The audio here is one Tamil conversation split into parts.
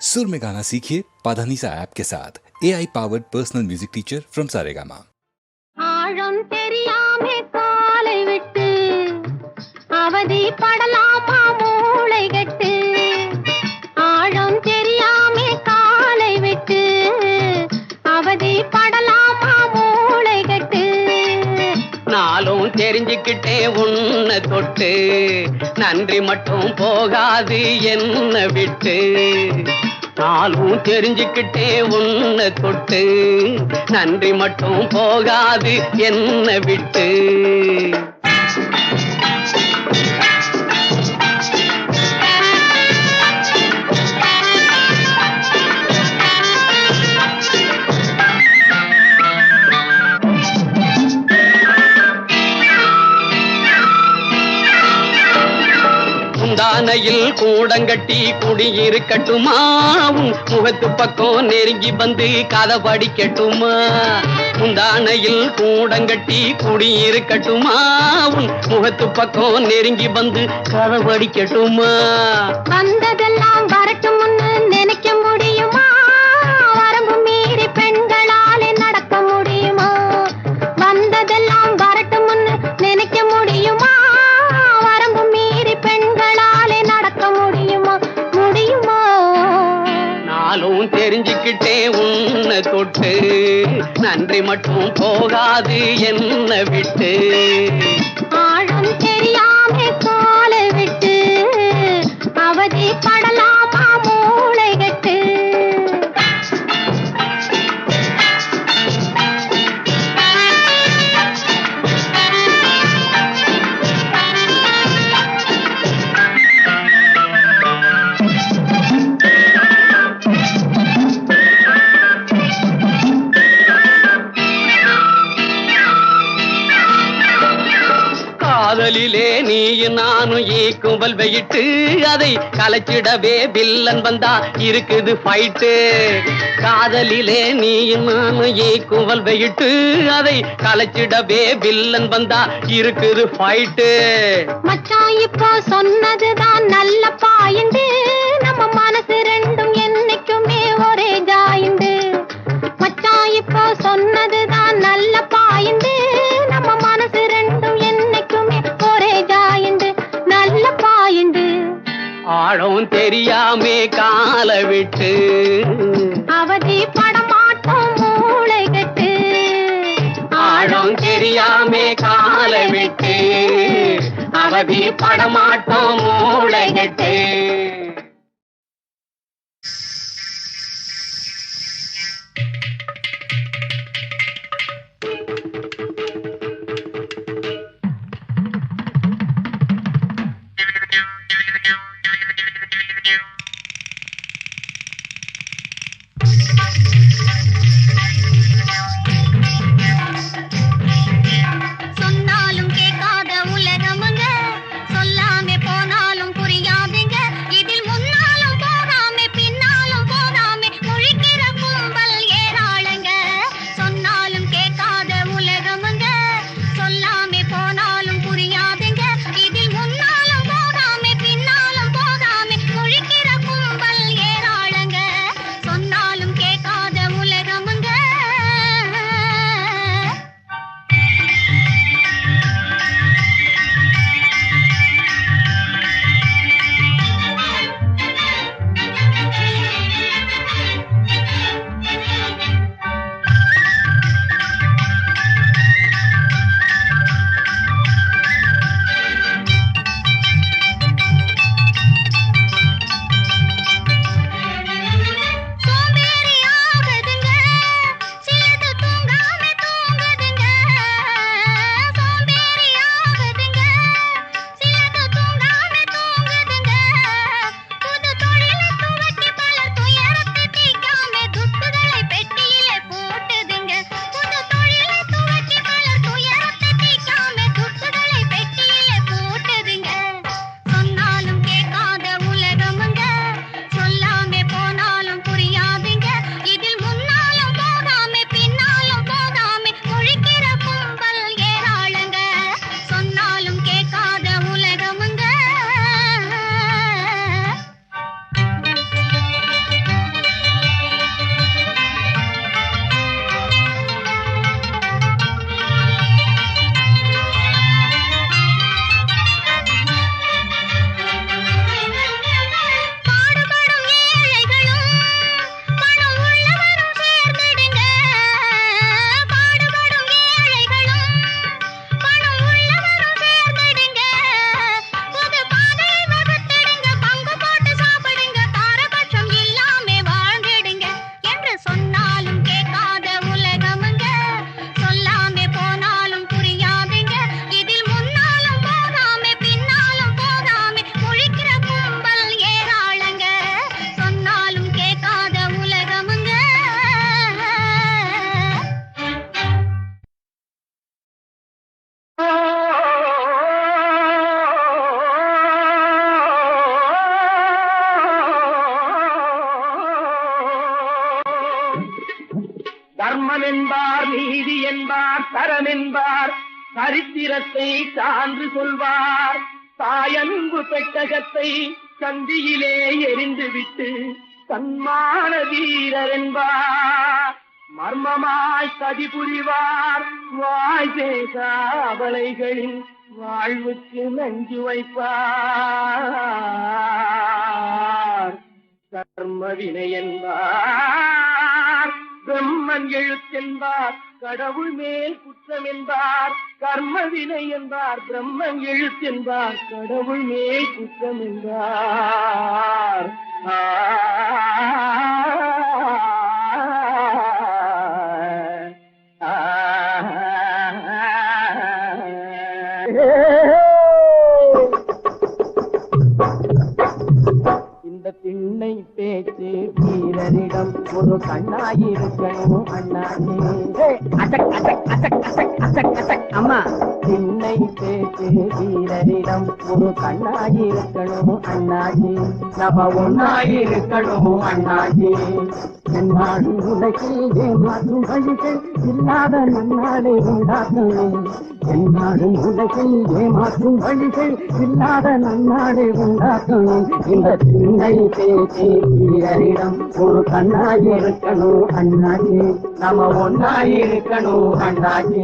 सुर में गाना सीखिए पाधानीसा ऐप के साथ A I powered personal music teacher from Saregama ஆழம் தெரியாமே காலை விட்டு அவதி படலாமா மூளை கட்டு ஆழம் தெரியாமே காலை விட்டு அவதி படலாமா மூளை கட்டு நாளும் தெரிஞ்சுக்கிட்டே உன்னை தொட்டு நன்றி மட்டும் போகாது என்ன விட்டு நாளும் தெரிஞ்சுக்கிட்டே உன்னை தொட்டு நன்றி மட்டும் போகாது என்ன விட்டு. முந்தானையில் கூடங்கட்டி குடியிருக்கட்டுமா முகத்து பக்கம் நெருங்கி வந்து கதை படிக்கட்டுமா முந்தானையில் கூடங்கட்டி குடியிருக்கட்டுமா முகத்து பக்கம் நெருங்கி வந்து கதை படிக்கட்டுமா வந்ததெல்லாம் வரட்டும் நினைக்க முடியும் நாளும் தெரிஞ்சுக்கிட்டே உன்னை தொட்டு நன்றி மட்டும் போகாது என்ன விட்டு. ஆழம் தெரியாமே காலை விட்டு அவதி படலாம் நீயும் நானும் ஈக்கும்பல் வெயிட்டு அதை கலைச்சிடவே வில்லன் வந்தா இருக்குது ஃபைட்டு காதலிலே நீயும் நானும் ஈக்கும்பல் வெயிட்டு அதை கலைச்சிடவே வில்லன் வந்தா இருக்குது ஃபைட்டு மச்சான் இப்போ சொன்னதுதான் நல்ல பாயிண்டு நம்ம மனசு ரெண்டும் என்னைக்குமே ஒரே ஜாயிண்டு மச்சான் இப்போ சொன்னது ஆழம் தெரியாமே கால விட்டு. அவதி படமாட்டோம் மூளை கட்டு. ஆழம் தெரியாமே கால விட்டு. அவதி படமாட்டோம் மூளைகட்டு சொன்னாலும் தர்மம் என்பார் நீதி என்பார் தரம் என்பார் சரித்திரத்தை சான்று சொல்வார். தாயன்பு பெட்டகத்தை சந்தியிலே எரிந்துவிட்டு சன்மான வீரர் என்பார். மர்மமாய் சதி புரிவார். வாய் பேசா அபலைகளின் வாழ்வுக்கு நஞ்சு வைப்பார். கர்மவினை என்பார். பிரம்மன் எழுத்தென்பார் கடவுள் மேல் குற்றம் என்பார் கர்ம வினை என்பார் பிரம்மன் எழுத்தென்பார் கடவுள் மேல் குற்றம் என்பார் ஆ, ஆ, ஒரு கண்ணாயிருக்கணும் அண்ணாச்சி அசக் அசக் அசக் அசக் அசக் அசக். அம்மா. திண்ணை பேச்சு வீரரிடம் ஒரு கண்ணாயிருக்கணும் அண்ணாச்சி நம்ம ஒன்னாயிருக்கணும் அண்ணாச்சி என்னாடு உலகில் ஏமாற்றும் வழிகள் இல்லாத நன்னாளை உண்டாக்கணும் என்னாடு உலகில் ஏமாற்றும் வழிகள் இல்லாத நன்னாளை உண்டாக்கணும் இந்த திண்ணை பேச்சு வீரரிடம் ஒரு கண்ணாயிருக்கணும் அண்ணாச்சி நம்ம ஒன்னாயிருக்கணும் அண்ணாச்சி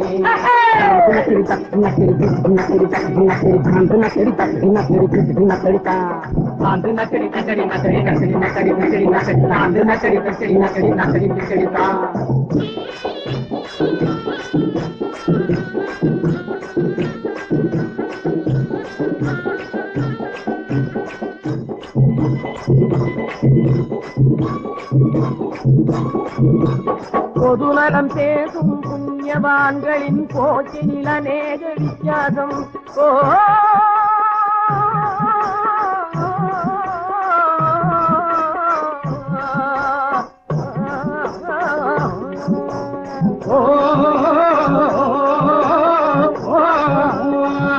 பொதுநலம் பேசும் புண்ணியவான்களின் போக்கினில் அநேக வித்தியாசம் ஓ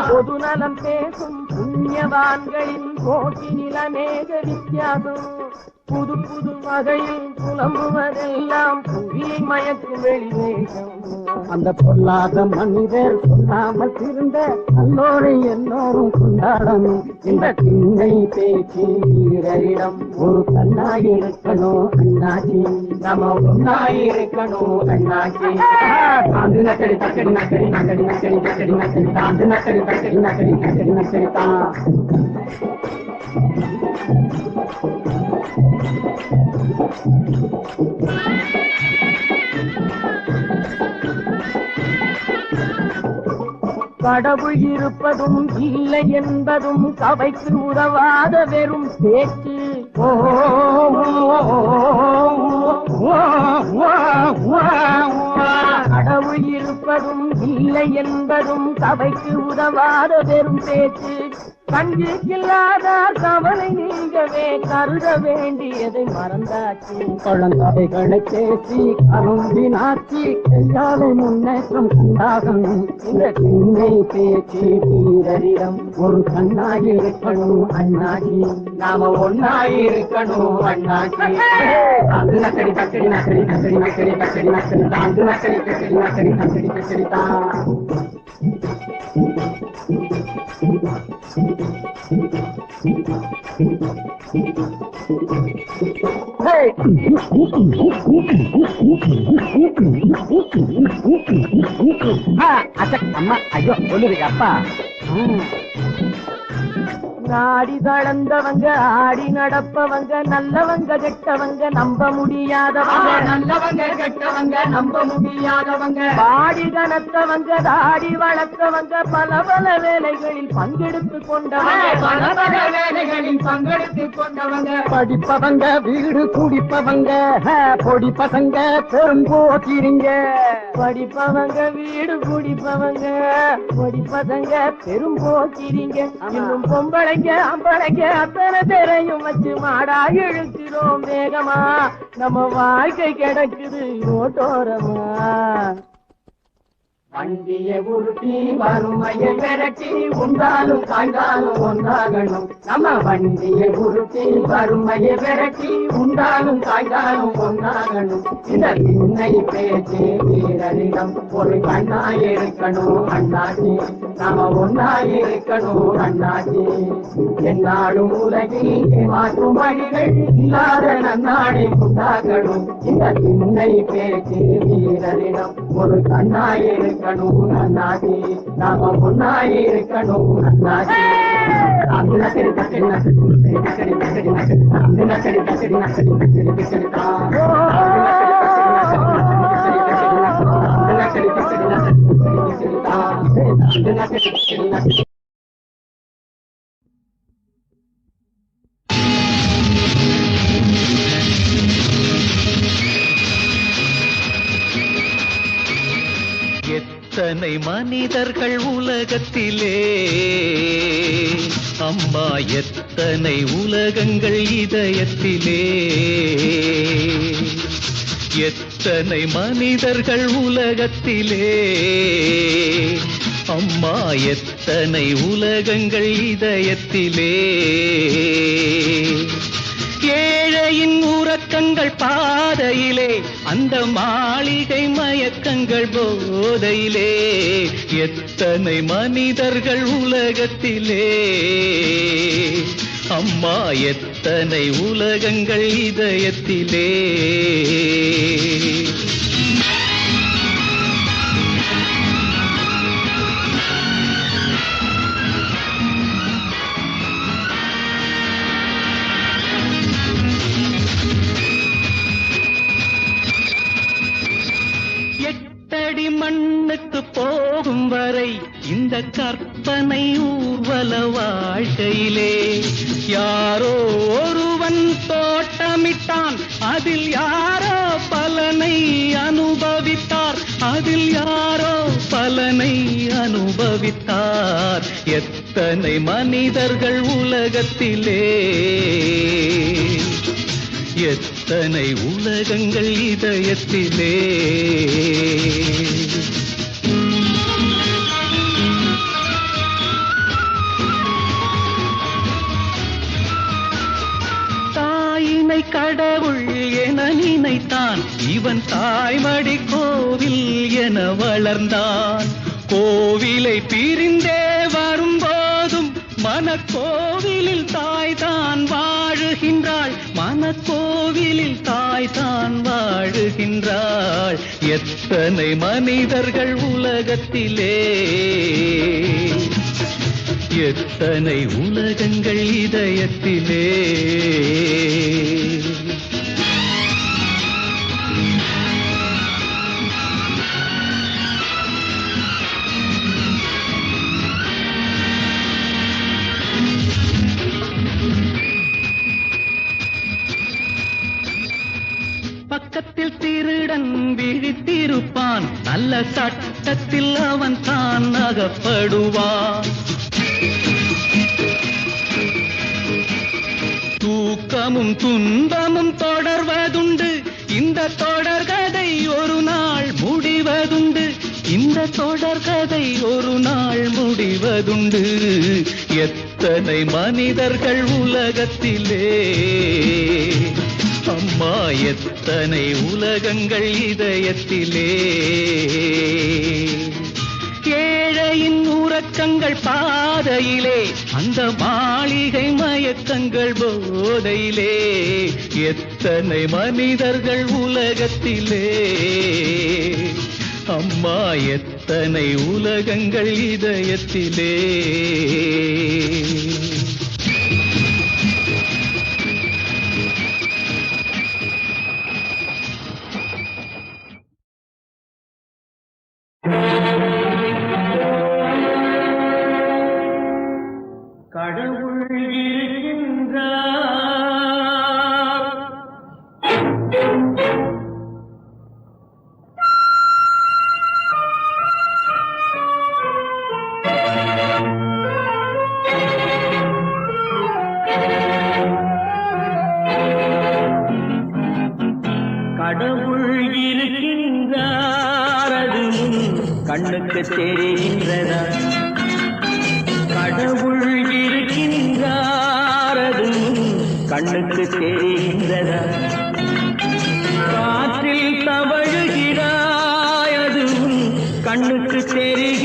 பொதுநலம் பேசும் புண்ணியவான்களின் போக்கினில் அநேக வித்தியாசம் புது புது வகையில் புலம்புவதெல்லாம் புவியை மயக்கும் வெளிவேகம் அந்த பொல்லாத மனிதர் சொல்லாமல் திருந்த நல்லோரை எல்லோரும் கொண்டாடணும். இந்த திண்ணை பேச்சு வீரரிடம் ஒரு கண்ணாயிருக்கணும் அண்ணாச்சி. நம்ம ஒன்னாயிருக்கணும் அண்ணாச்சி. தாந்து நக்கடி தக்கடி நக்கடி நக்கடி நக்கடி நக்கடி நக்கடி தாந்து நக்கடி தக்கடி நக்கடி நக்கடி நக்கடி தான் கடவுள் இருப்பதும் இல்லை என்பதும் சபைக்கு உதவாத வெறும் பேச்சு. கடவுள் இருப்பதும் இல்லை என்பதும் சபைக்கு உதவாத வெறும் பேச்சு. கஞ்சிக்கில்லாதார் கவலை நீங்கவே கருத வேண்டியதை மறந்தாச்சு குழந்தைகளை பேசி கரும்பினாச்சி கையாலை முன்னேற்றம் கண்டாகும் இந்த திண்ணை பேச்சு வீரரிடம் ஒரு கண்ணாகி இருக்கணும் அண்ணாகி. நாம ஒன்னாகி இருக்கணும் அண்ணாகி. அது நக்கடி தக்கடி நக்கடி நக்கடி நக்கடி தக்கடி நக்கடி அது நக்கடி தக்கடி நக்கடி நக்கடி தக்கடி தான். அம்மா ஐயோ சொல்லுது அப்பா நாடி தளர்ந்தவங்க ஆடி நடப்பவங்க நல்லவங்க கெட்டவங்க நம்ப முடியாதவங்க. நல்லவங்க கெட்டவங்க நம்ப முடியாதவங்க. பாடி கனத்தவங்க தாடி வளர்த்தவங்க பல பல வேலைகளில் பங்கெடுத்து கொண்டவங்க. பல பல வேலைகளில் பங்கெடுத்து கொண்டவங்க. படிப்பவங்க வீடு குடிப்பவங்க பொடி பசங்க பெரும்போக்கிறீங்க படிப்பவங்க வீடு குடிப்பவங்க பொடி பசங்க பெரும்போக்கிறீங்க இன்னும் பொம்பளைங்க அம்பளைங்க அத்தனை திரையும் வச்சு மாடா இழுக்கிறோம் வேகமா. நம்ம வாழ்க்கை கிடக்குது ஓட்டோரமா வண்டிய உருட்டி வறுமையை விரட்டி உண்டாலும் காய்ந்தாலும் ஒன்றாகணும். நம்ம வண்டிய உருட்டி வறுமையை விரட்டி உண்டாலும் காய்ந்தாலும் ஒன்றாகணும். இந்த விண்ணை பேச்சு வீரரிடம் ஒரு கண்ணாய் இருக்கணும் அண்ணாச்சி நாம ஒன்னாய் இருக்கணும் அண்ணாச்சி என்னாலும் உலகில் மாற்றும் வழிகள் இல்லாத நன்னாடி உண்டாகணும். இந்த விண்ணை பேச்சு வீரரிடம் ஒரு கண்ணாய் இருக்கணும் அண்ணாச்சி நாம ஒன்னாய் இருக்கணும் அண்ணாச்சி அந்த நக்கடி நக்கடி நக்கடி நக்கடி நக்கடி நக்கடி அந்த நக்கடி நக்கடி நக்கடி நக்கடி நக்கடி தான் எத்தனை மனிதர்கள் உலகத்திலே. அம்மா எத்தனை உலகங்கள் இதயத்திலே. எத்தனை மனிதர்கள் உலகத்திலே. அம்மா எத்தனை உலகங்கள் இதயத்திலே. ஏழையின் உறக்கங்கள் பாதையிலே அந்த மாளிகை மயக்கங்கள் போதையிலே எத்தனை மனிதர்கள் உலகத்திலே? அம்மா எத்தனை உலகங்கள் இதயத்திலே? எட்டடி மண்ணுக்கு போகும் வரை இந்த கற்பனை ஊர்வல வாழ்க்கையிலே. யாரோ ஒருவன் தோட்டமிட்டான் அதில் யாரோ பலனை அனுபவித்தார். அதில் யாரோ பலனை அனுபவித்தார். எத்தனை மனிதர்கள் உலகத்திலே. எத்த எத்தனை உலகங்கள் இதயத்திலே. தாயினை கடவுள் என நினைத்தான். இவன் தாய்மடி கோவில் என வளர்ந்தான். கோவிலை பிரிந்தே வரும்போதும் மனக்கோவிலில் தாய் தான் வாழுகின்றாள். கோவிலில் தாய் தான் வாழுகின்றாள். எத்தனை மனிதர்கள் உலகத்திலே? எத்தனை உலகங்கள் இதயத்திலே? திருடன் விழித்திருப்பான். நல்ல சட்டத்தில் அவன் தான் அகப்படுவான். தூக்கமும் துன்பமும் தொடர்வதுண்டு. இந்த தொடர்கதை ஒரு நாள் முடிவதுண்டு. இந்த தொடர்கதை ஒரு நாள் முடிவதுண்டு. எத்தனை மனிதர்கள் உலகத்திலே அம்மா எத்தனை உலகங்கள் இதயத்திலே. ஏழையின் உறக்கங்கள் பாதையிலே அந்த மாளிகை மயக்கங்கள் போதையிலே. எத்தனை மனிதர்கள் உலகத்திலே. அம்மா எத்தனை உலகங்கள் இதயத்திலே. கண்ணுக்கு தெரிகின்றதா? கடவுள் இருக்கின்றாரது கண்ணுக்கு தெரிகின்றதா? காற்றில் தவழுகிறாயதும் கண்ணுக்கு தெரிகின்றதா?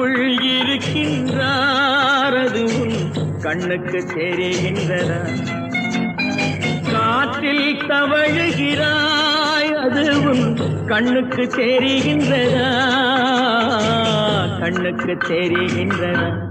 கடவுள் இருக்கின்றார். அது உன் கண்ணுக்கு தெரிகின்றதா? காற்றில் தவழுகிறாய். அது உன் கண்ணுக்கு தெரிகின்றதா? கண்ணுக்கு தெரிகின்றதா?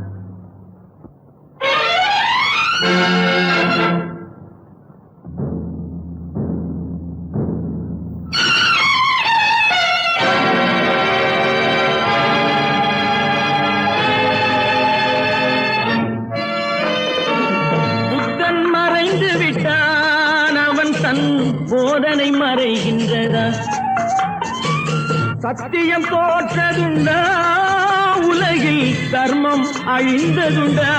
சத்தியம் தோற்றதுண்டா உலகில் தர்மம் அழிந்ததுண்டா.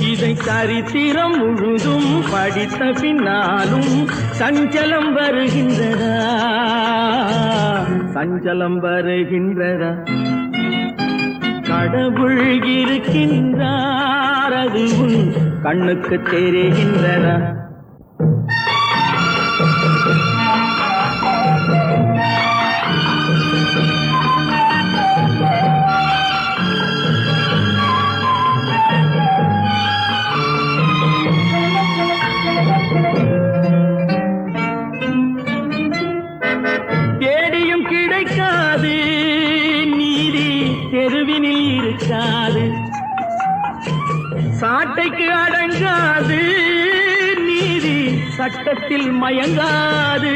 இதை சரித்திரம் முழுதும் படித்த பின்னாலும் சஞ்சலம் வருகின்றதா? சஞ்சலம் வருகின்றதா? கடவுள் இருக்கின்றார் அதுவும் கண்ணுக்கு தெரிகின்றதா? இருக்காது. சாட்டைக்கு அடங்காது நீதி சட்டத்தில் மயங்காது.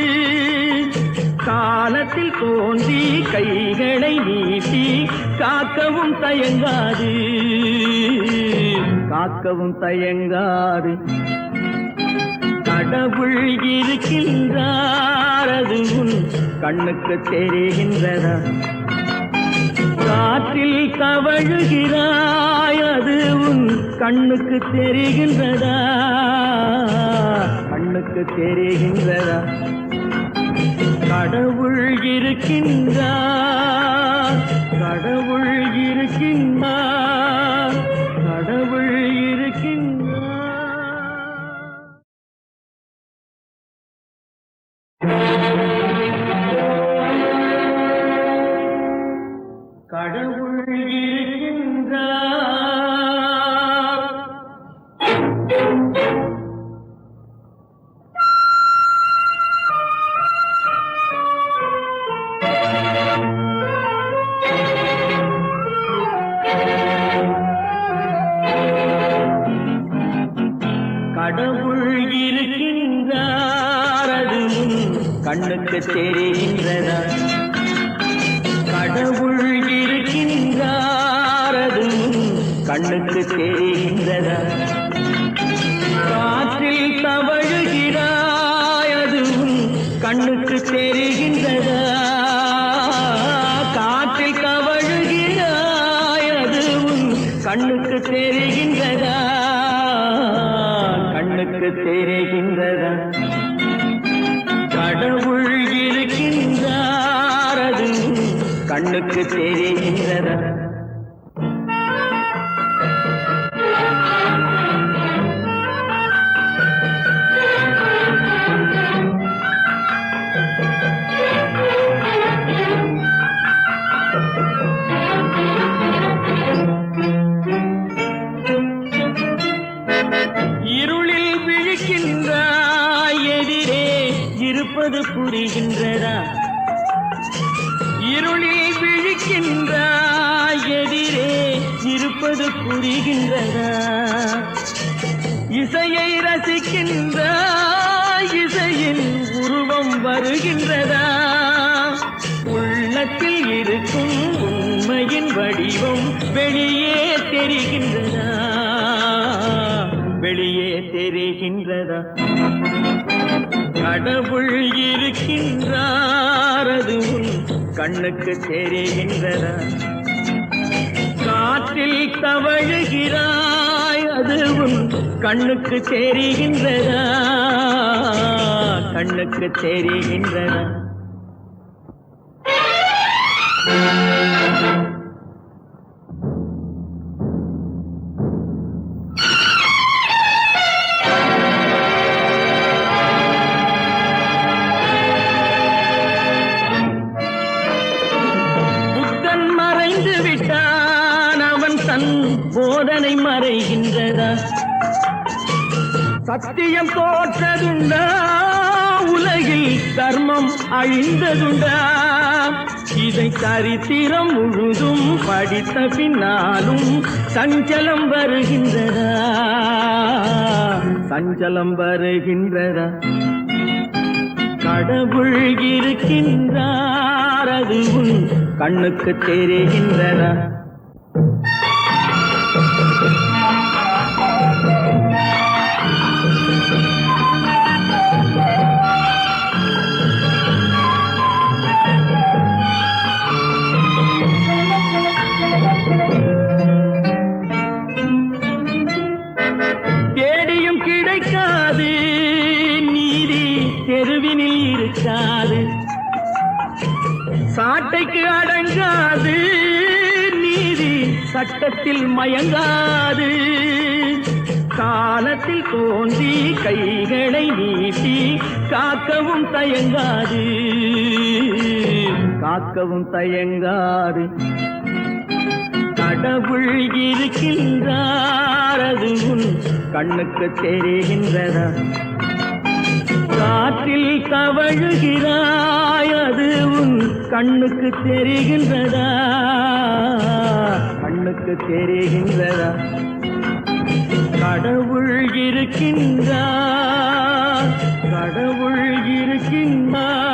காலத்தில் தோன்றி கைகளை நீட்டி காக்கவும் தயங்காது. காக்கவும் தயங்காது. கடவுள் இருக்கின்றார் அது உன் கண்ணுக்கு தெரிகின்றதா? காற்றில் தவழுகிறாய் அது உன் கண்ணுக்கு தெரிகின்றதா? கண்ணுக்கு தெரிகின்றதா? கடவுள் இருக்கின்றார் கடவுள் இருக்கின்றார் கண்ணுக்கு தெரிகின்றதா காற்றில் தவழுகிறாய் அதுவும் கண்ணுக்கு தெரிகின்றதா காற்றில் தவழுகிறாய் அதுவும் கண்ணுக்கு தெரிகின்றதா கண்ணுக்கு தெரிகின்றதா கடவுள் இருக்கின்றார் அது கண்ணுக்கு தெரிய இசையை ரசிக்கின்றா இசையின் உருவம் வருகின்றதா? உள்ளத்தில் இருக்கும் உண்மையின் வடிவம் வெளியே தெரிகின்றதா? வெளியே தெரிகின்றதா? கடவுள் இருக்கின்றார் அதுவும் கண்ணுக்கு தெரிகின்றதா? காற்றில் தவழுகிறாய் அதுவும் கண்ணுக்கு தெரிகின்றதா? கண்ணுக்கு தெரிகின்றதா? வாழ்ந்ததுண்டா இதை சரித்திரம் முழுதும் படித்த பின்னாலும் சஞ்சலம் வருகின்றதா? சஞ்சலம் வருகின்றதா? கடவுள் இருக்கின்றார் அதுவும் கண்ணுக்கு தெரிகின்றதா? சட்டத்தில் மயங்காது. காலத்தில் தோன்றி கைகளை நீட்டி காக்கவும் தயங்காது. காக்கவும் தயங்காது. கடவுள் இருக்கின்றார் அது உன் கண்ணுக்கு தெரிகின்றதா? காற்றில் தவழுகிறாய் அது உன் கண்ணுக்கு தெரிகின்றதா? கண்ணுக்கு தெரிகின்றதா? கடவுள் இருக்கின்றார் கடவுள் இருக்கின்றார்